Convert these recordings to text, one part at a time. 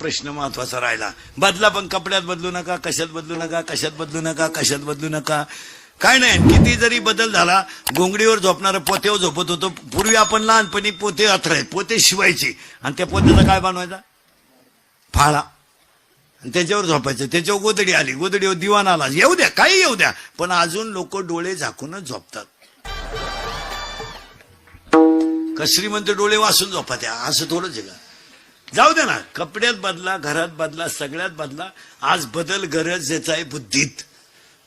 प्रश्न महत्त्वाचा राहिला. बदला पण कपड्यात बदलू नका कशात बदलू नका कशात बदलू नका कशात बदलू नका. काय नाही किती जरी बदल झाला घोंगडीवर झोपणारा पोत्यावर झोपत होतो. पूर्वी आपण लहानपणी पोते अथराय पोते शिवायचे. आणि त्या पोत्याचा काय बनवायचा? फाळा. आणि त्याच्यावर झोपायचं. त्याच्यावर गोदडी आली. गोदडीवर दिवाण आला. येऊ द्या काही येऊ द्या. पण अजून लोक डोळे झाकूनच झोपतात. कसरी श्रीमंत डोळे वाचून झोपा त्या. असं थोडंच आहे का? जाऊ दे ना. कपड्यात बदला घरात बदला सगळ्यात बदला. आज बदल गरजेचा आहे बुद्धीत.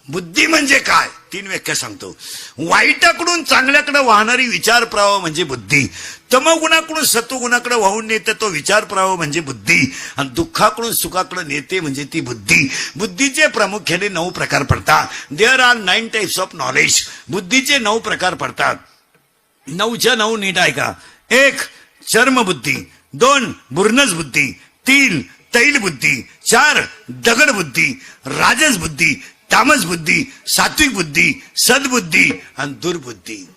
बुद्धी म्हणजे काय? तीन व्याख्या सांगतो. वाईटाकडून चांगल्याकडे वाहणारी विचार प्रवाह म्हणजे बुद्धी. तमगुणाकडून सत्वगुणाकडे वाहून नेते तो विचार प्रवाह म्हणजे बुद्धी. आणि दुःखाकडून सुखाकडे नेते म्हणजे ती बुद्धी. बुद्धीचे प्रामुख्याने नऊ प्रकार पडतात. There are nine types of knowledge बुद्धीचे नऊ प्रकार पडतात. नऊच्या नऊ नीट ऐका. एक चर्मबुद्धी. दोन बुरनस बुद्धी तीन तैल बुद्धी चार दगड बुद्धी राजस बुद्धी तामस बुद्धी सात्विक बुद्धी सद्बुद्धी आणि दुर्बुद्धी.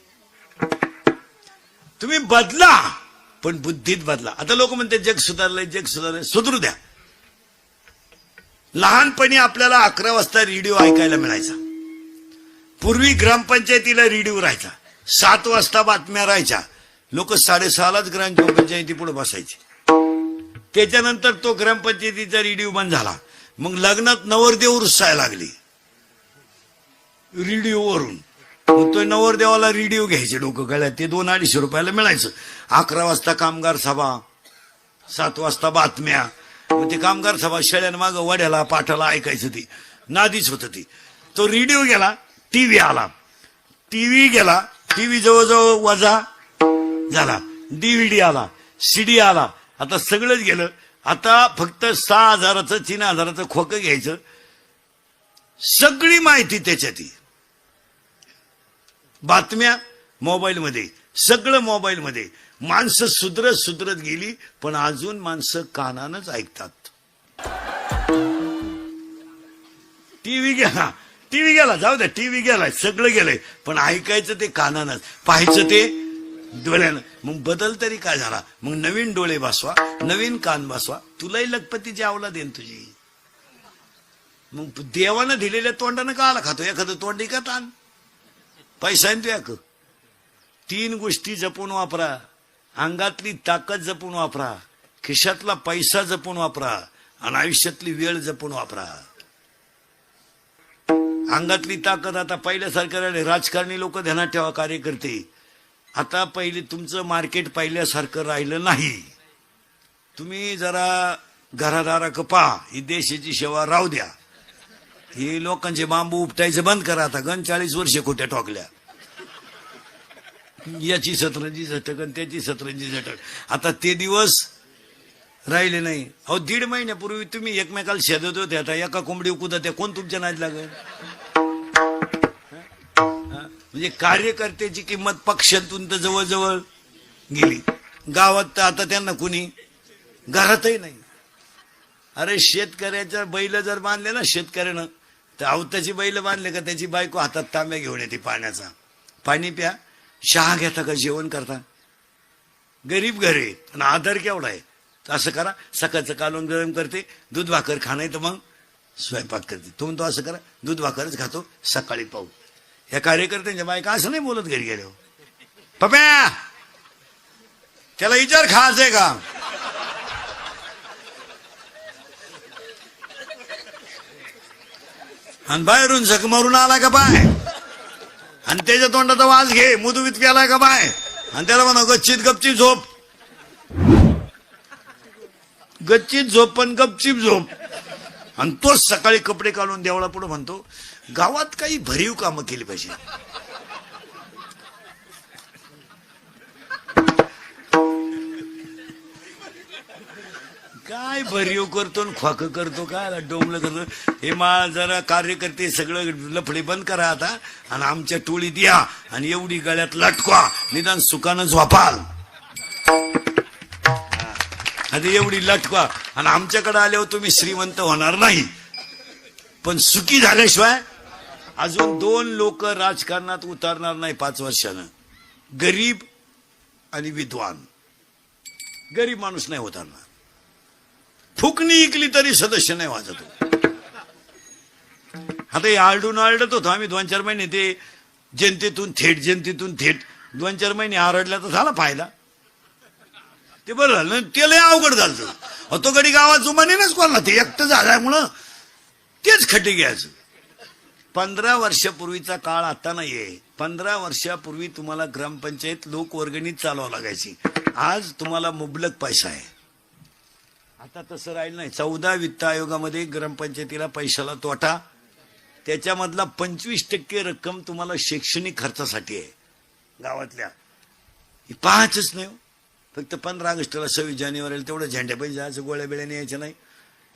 तुम्ही बदला पण बुद्धीत बदला. आता लोक म्हणते जग सुधारलंय जग सुधारलंय. सुधरू द्या. लहानपणी आपल्याला अकरा वाजता रेडिओ ऐकायला मिळायचा. पूर्वी ग्रामपंचायतीला रेडिओ राहायचा. सात वाजता बातम्या राहायच्या. लोक साडेसहालाच ग्रामपंचायती पुढे बसायचे. त्याच्यानंतर तो ग्रामपंचायतीचा रेडिओ बंद झाला. मग लग्नात नवरदेव रुसाय लागली. रेडिओवरून मग तो नवरदेवाला रेडिओ घ्यायचे डोकं गळ्यात. ते दोन अडीचशे रुपयाला मिळायचं. अकरा वाजता कामगार सभा सात वाजता बातम्या. मग ते कामगार सभा शेळ्यांमागं वड्याला पाठाला ऐकायचं ती. नादीच होत ती. तो रेडिओ गेला टीव्ही आला. टीव्ही गेला टीव्ही जवळजवळ वजा झाला. डीव्हीडी आला सीडी आला. आता सगळंच गेलं. आता फक्त सहा हजाराचं तीन हजाराचं खोकं घ्यायचं. सगळी माहिती त्याच्यात बातम्या मोबाईलमध्ये सगळं मोबाईलमध्ये. माणसं सुधरत सुधरत गेली पण अजून माणसं कानानच ऐकतात. टीव्ही गेला. टीव्ही गेला. जाऊ द्या टीव्ही गेलाय. सगळं गेलंय. पण ऐकायचं ते कानानच. पाहायचं ते डोळ्यानं. मग बदल तरी काय झाला? मग नवीन डोळे बसवा नवीन कान बसवा. तुलाही लखपतीची आवला देन तुझी. मग देवानं दिलेल्या तोंडानं का आला खातो? एखादं तोंडी का ताण. पैसा आहे ना तू एक तीन गोष्टी जपून वापरा. अंगातली ताकद जपून वापरा. खिशातला पैसा जपून वापरा. आणि आयुष्यातली वेळ जपून वापरा. अंगातली ताकद आता पहिल्यासारखं राजकारणी लोक ध्यानात ठेवा कार्यकर्ते. आता पहिले तुमचं मार्केट पहिल्यासारखं राहिलं नाही. तुम्ही जरा घरादारा कपा ही देशाची सेवा राहू द्या. हे लोकांचे बांबू उपटायचं बंद करा आता गण चाळीस वर्षे खोट्या ठोकल्या. याची सतरंजी झटक आणि त्याची सतरंजी झटक आता ते दिवस राहिले नाही. अहो दीड महिन्यापूर्वी तुम्ही एकमेकाला शेदत होते आता एका कोंबडी उकुदा त्या कोण तुमच्या नाच लागेल? म्हणजे कार्यकर्त्याची किंमत पक्षातून तर जवळजवळ गेली. गावात तर आता त्यांना कुणी घरातही नाही. अरे शेतकऱ्याच्या बैल जर बांधले ना शेतकऱ्यानं तर आवताची बैल बांधले का त्याची बायको हातात तांब्या घेऊन येते पाण्याचा. पाणी प्या चहा घेता का जेवण करता? गरीब घरे आणि आधार केवढा आहे? तर असं करा सकाळचं कालून गरम करते दूध भाकर खाणं तर मग स्वयंपाक करते. तो म्हणतो असं करा दूध भाकरच खातो सकाळी पाहू. या कार्यकर्त्यांच्या बायका असं नाही बोलत घरी गेलो पप्या त्याला विचार आहे का? आणि बाहेरून झक मारून आला का बाय? आणि त्याच्या तोंडाचा वास घे मुदुवीत केलाय का बाय? आणि त्याला म्हणा गच्चीत गपची झोप. गच्चीत झोप पण गपचीप झोप. आणि तोच सकाळी कपडे काढून देवळा पुढे म्हणतो गावात काही भरीव कामं केली पाहिजे. काय भरीव करतो आणि खोक करतो काय डोंबलं करतो. हे मा जरा कार्यकर्ते सगळं लफडे बंद करा आता आणि आमच्या टोळीत या आणि एवढी गळ्यात लटकवा. निदान सुखानं झोपाल आता एवढी लटकवा. आणि आमच्याकडे आल्यावर तुम्ही श्रीमंत होणार नाही. पण सुखी झाल्याशिवाय अजून दोन लोक राजकारणात उतरणार नाही पाच वर्षानं. गरीब आणि विद्वान. गरीब माणूस नाही उतरणार. फुकणी इकली तरी सदस्य नाही वाजत. आता हे आरडून आरडत होतो आम्ही दोन चार महिने. ते जनतेतून थेट जनतेतून थेट. दोन चार महिने आरडल्या तर झाला फायदा. ते बरं झालं. ना, ते लय अवघड झालं. तो गडी गावाचं म्हणेनच कोणाला ते एकटं झाल्यामुळं तेच खड्डे घ्यायचं. पंधरा वर्षापूर्वीचा काळ आता नाहीये. पंधरा वर्षापूर्वी तुम्हाला ग्रामपंचायत लोकवर्गणीत चालवावं लागायची. आज तुम्हाला मुबलक पैसा आहे. आता तसं राहिलं नाही. चौदा वित्त आयोगामध्ये ग्रामपंचायतीला पैशाला तोटा. त्याच्यामधला पंचवीस टक्के रक्कम तुम्हाला शैक्षणिक खर्चासाठी आहे. गावातल्या. ही पाहायचंच नाही हो. फक्त पंधरा ऑगस्टला सव्वीस जानेवारीला तेवढं झेंड्या पाहिजे जायचं गोळ्या बिळ्या यायचं नाही.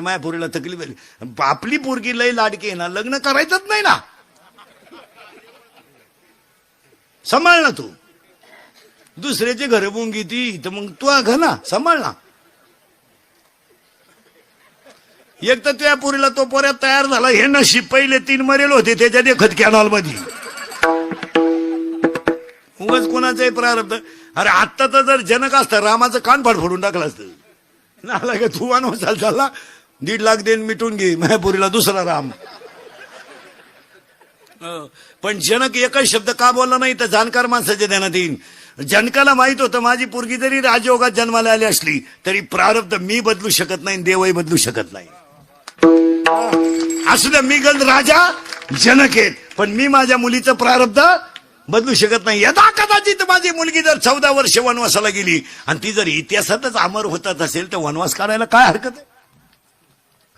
माझ्या पोरीला तकलीफ आली आपली पोरगी लय लाडकी आहे ना लग्न करायचंच नाही ना. सांभाळ ना तू. दुसऱ्याचे घर बुंगी ती तर मग तू घ ना सांभाळ ना. एक तर त्या पुरीला तो पोऱ्यात तयार झाला हे नशीब पहिले तीन मरेल होते त्याच्या देखत कॅनॉलमध्ये उगाच कोणाचाही प्रारब्ध. अरे आत्ता तर जर जनक असतं रामाचं कानफाड फोडून टाकलं असतं. नाला का तू वनवासाला झाला. दीड लाख देऊन मिटून घे मायापुरीला दुसरा राम. अं, पण जनक एकच शब्द का बोलला नाही तर जाणकार माणसाचे देण्यात येईल जनकाला माहीत होतं माझी पोरगी जरी राजयोगात जन्माला आली असली तरी प्रारब्ध मी बदलू शकत नाही देवही बदलू शकत नाही. असू द्या मी गंध राजा जनक आहेत पण मी माझ्या मुलीचं प्रारब्ध बदलू शकत नाही. यदा कदाचित माझी मुलगी जर चौदा वर्ष वनवासाला गेली आणि ती जर इतिहासातच अमर होतात असेल तर वनवास काढायला काय हरकत आहे?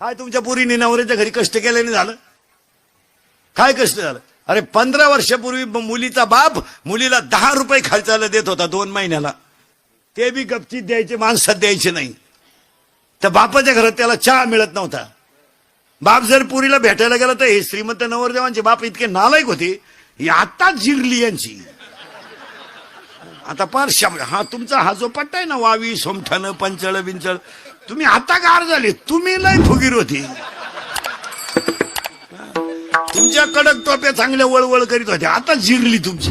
काय तुमच्या पुरीने नवऱ्याच्या घरी कष्ट केल्याने झालं? काय कष्ट झालं? अरे पंधरा वर्षापूर्वी मुलीचा बाप मुलीला दहा रुपये खर्चाला देत होता दोन महिन्याला. ते बी गपचीत द्यायचे माणसात द्यायचे नाही. तर बापाच्या घरात त्याला चहा मिळत नव्हता. बाप जर पुरीला भेटायला गेला तर हे श्रीमंत नवरदेवांचे बाप इतके नालायक होते. ही आताच जिरली यांची. आता पार शब्द हा तुमचा हा जो पट्टा आहे ना वावी सोमठाणं पंचळ बिंचळ तुम्ही आता गार झाले तुम्ही लय फुगीर होती. तुमच्या कडक टोप्या चांगल्या वळवळ करीत होत्या आता जिरली तुमची.